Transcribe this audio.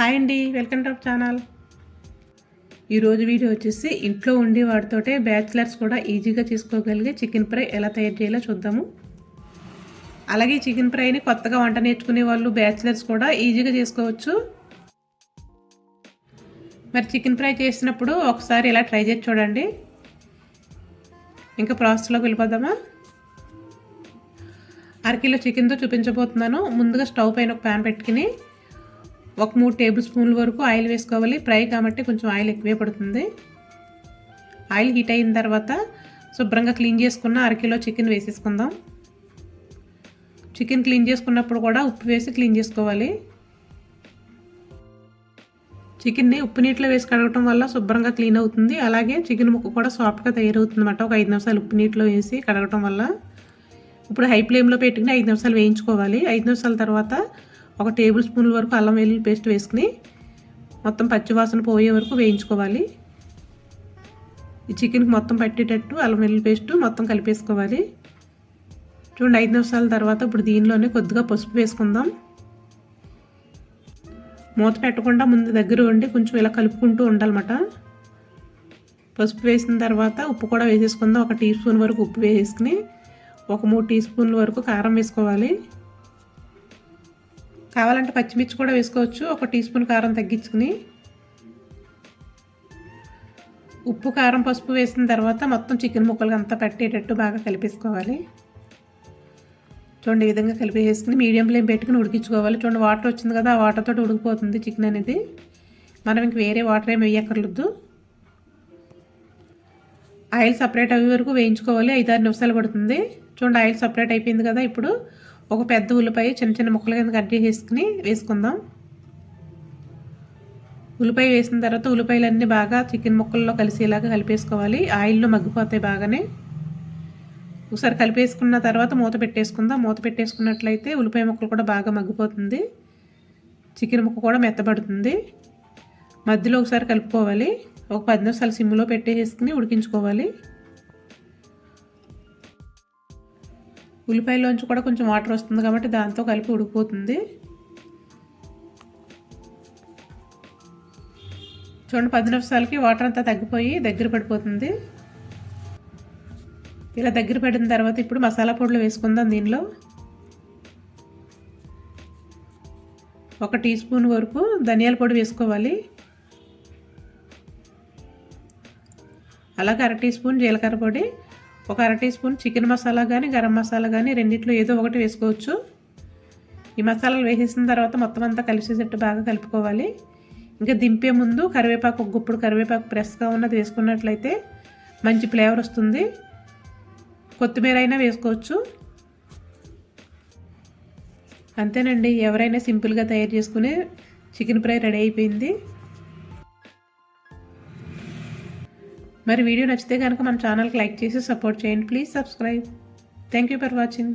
Hi అండి welcome to channel. ఈరోజు video వచ్చేసి ఇంట్లో ఉండి వాటితోటే బ్యాచిలర్స్ కూడా ఈజీగా చేసుకోగలిగే చికెన్ ఫ్రై ఎలా తయారు చేయాలో చూద్దాము. అలాగే చికెన్ ఫ్రైని కొత్తగా వంట నేర్చుకునే వాళ్ళు బ్యాచిలర్స్ కూడా ఈజీగా చేసుకోవచ్చు. మరి చికెన్ ఫ్రై చేసినప్పుడు ఒకసారి ఇలా ట్రై చేసి చూడండి. ఇంకా ప్రాసెస్లోకి వెళ్ళిపోదామా? అరకిలో చికెన్తో చూపించబోతున్నాను. ముందుగా స్టవ్ పైన ఒక ప్యాన్ పెట్టుకుని ఒక మూడు టేబుల్ స్పూన్ల వరకు ఆయిల్ వేసుకోవాలి. ఫ్రై కాబట్టి కొంచెం ఆయిల్ ఎక్కువే పడుతుంది. ఆయిల్ హీట్ అయిన తర్వాత శుభ్రంగా క్లీన్ చేసుకున్న అరకిలో చికెన్ వేసేసుకుందాం. చికెన్ క్లీన్ చేసుకున్నప్పుడు కూడా ఉప్పు వేసి క్లీన్ చేసుకోవాలి. చికెన్ని ఉప్పు నీటిలో వేసి కడగటం వల్ల శుభ్రంగా క్లీన్ అవుతుంది. అలాగే చికెన్ ముక్క కూడా సాఫ్ట్గా తయారవుతుంది అనమాట ఒక ఐదు నిమిషాలు ఉప్పు నీటిలో వేసి కడగటం వల్ల. ఇప్పుడు హై ఫ్లేమ్లో పెట్టుకుని ఐదు నిమిషాలు వేయించుకోవాలి. ఐదు నిమిషాల తర్వాత ఒక టేబుల్ స్పూన్ వరకు అల్లం వెల్లుల్లి పేస్ట్ వేసుకుని మొత్తం పచ్చివాసన పోయే వరకు వేయించుకోవాలి. ఈ చికెన్కి మొత్తం పట్టేటట్టు అల్లం వెల్లుల్లి పేస్ట్ మొత్తం కలిపేసుకోవాలి. చూడండి ఐదు నిమిషాల తర్వాత ఇప్పుడు దీనిలోనే కొద్దిగా పసుపు వేసుకుందాం. మూత పెట్టకుండా ముందు దగ్గర ఉండి కొంచెం ఇలా కలుపుకుంటూ ఉండాలన్నమాట. పసుపు వేసిన తర్వాత ఉప్పు కూడా వేసేసుకుందాం. ఒక టీ స్పూన్ వరకు ఉప్పు వేసుకుని ఒక మూడు టీ స్పూన్ల వరకు కారం వేసుకోవాలి. కావాలంటే పచ్చిమిర్చి కూడా వేసుకోవచ్చు. ఒక టీ స్పూన్ కారం తగ్గించుకుని. ఉప్పు కారం పసుపు వేసిన తర్వాత మొత్తం చికెన్ ముక్కలు అంతా పెట్టేటట్టు బాగా కలిపేసుకోవాలి. చూడండి ఈ విధంగా కలిపేసుకుని మీడియం ఫ్లేమ్ పెట్టుకుని ఉడికించుకోవాలి. చూడండి వాటర్ వచ్చింది కదా ఆ వాటర్తో ఉడికిపోతుంది చికెన్ అనేది. మనం ఇంక వేరే వాటర్ ఏమి వేయక్కర్లేదు. ఆయిల్ సపరేట్ అయ్యే వరకు వేయించుకోవాలి. ఐదారు నిమిషాలు పడుతుంది. చూడండి ఆయిల్ సపరేట్ అయిపోయింది కదా ఇప్పుడు. ఒక పెద్ద ఉల్లిపాయ చిన్న చిన్న ముక్కల కింద కట్ చేసేసుకుని వేసుకుందాం. ఉల్లిపాయ వేసిన తర్వాత ఉల్లిపాయలన్నీ బాగా చికెన్ ముక్కల్లో కలిసేలాగా కలిపేసుకోవాలి. ఆయిల్లో మగ్గిపోతాయి బాగానే. ఒకసారి కలిపేసుకున్న తర్వాత మూత పెట్టేసుకుందాం. మూత పెట్టేసుకున్నట్లయితే ఉల్లిపాయ ముక్కలు కూడా బాగా మగ్గిపోతుంది. చికెన్ ముక్క కూడా మెత్తబడుతుంది. మధ్యలో ఒకసారి కలుపుకోవాలి. ఒక పది నిమిషాలు సిమ్లో పెట్టేసుకుని ఉడికించుకోవాలి. ఉల్లిపాయలోంచి కూడా కొంచెం వాటర్ వస్తుంది కాబట్టి దాంతో కలిపి ఉడికిపోతుంది. చూడండి పది నిమిషాలకి వాటర్ అంతా తగ్గిపోయి దగ్గర పడిపోతుంది. ఇలా దగ్గర పడిన తర్వాత ఇప్పుడు మసాలా పొడులు వేసుకుందాం దీనిలో. ఒక టీ స్పూన్ వరకు ధనియాల పొడి వేసుకోవాలి. అలాగే అర టీ స్పూన్ జీలకర్ర పొడి ఒక అర టీ స్పూన్ చికెన్ మసాలా కానీ గరం మసాలా కానీ రెండిట్లో ఏదో ఒకటి వేసుకోవచ్చు. ఈ మసాలాలు వేసేసిన తర్వాత మొత్తం అంతా కలిసేటట్టు బాగా కలుపుకోవాలి. ఇంకా దింపే ముందు కరివేపాకు ఒక గుప్పుడు కరివేపాకు ప్రెస్గా ఉన్నది వేసుకున్నట్లయితే మంచి ఫ్లేవర్ వస్తుంది. కొత్తిమీర అయినా వేసుకోవచ్చు. అంతేనండి ఎవరైనా సింపుల్గా తయారు చేసుకునే చికెన్ ఫ్రై రెడీ అయిపోయింది. మరి వీడియో నచ్చితే కనుక మన ఛానల్కి లైక్ చేసి సపోర్ట్ చేయండి. Please subscribe. Thank you for watching